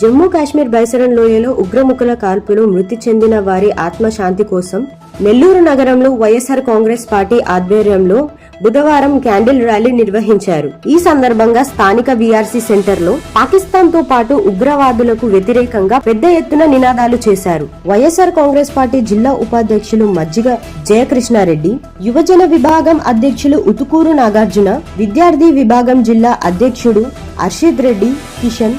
జమ్మూ కాశ్మీర్ బైసరన్ లోయలో ఉగ్రముఖుల కాల్పులు మృతి చెందిన వారి ఆత్మశాంతి కోసం నెల్లూరు నగరంలో వైఎస్ఆర్ కాంగ్రెస్ పార్టీ ఆధ్వర్యంలో బుధవారం క్యాండిల్ ర్యాలీ నిర్వహించారు. ఈ సందర్భంగా స్థానిక వీఆర్సీ సెంటర్లో పాకిస్తాన్తో పాటు ఉగ్రవాదులకు వ్యతిరేకంగా పెద్ద ఎత్తున నినాదాలు చేశారు. వైఎస్ఆర్ కాంగ్రెస్ పార్టీ జిల్లా ఉపాధ్యక్షులు మజ్జిగ జయకృష్ణారెడ్డి యువజన విభాగం అధ్యక్షులు ఉతుకూరు నాగార్జున విద్యార్థి విభాగం జిల్లా అధ్యక్షుడు అర్షిద్ రెడ్డి కిషన్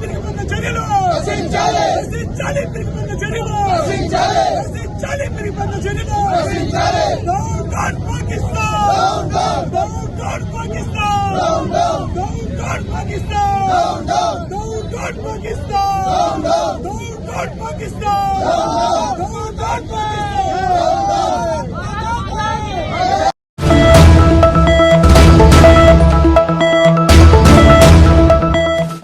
పెరుగుతున్న చర్యలు! రక్షించాలి పెరుగుతున్న చర్యలు! రక్షించాలి పెరుగుతున్న చర్యలు! పాకిస్తాన్ పాకిస్తాన్ పాకిస్తాన్ పాకిస్తాన్ పాకిస్తాన్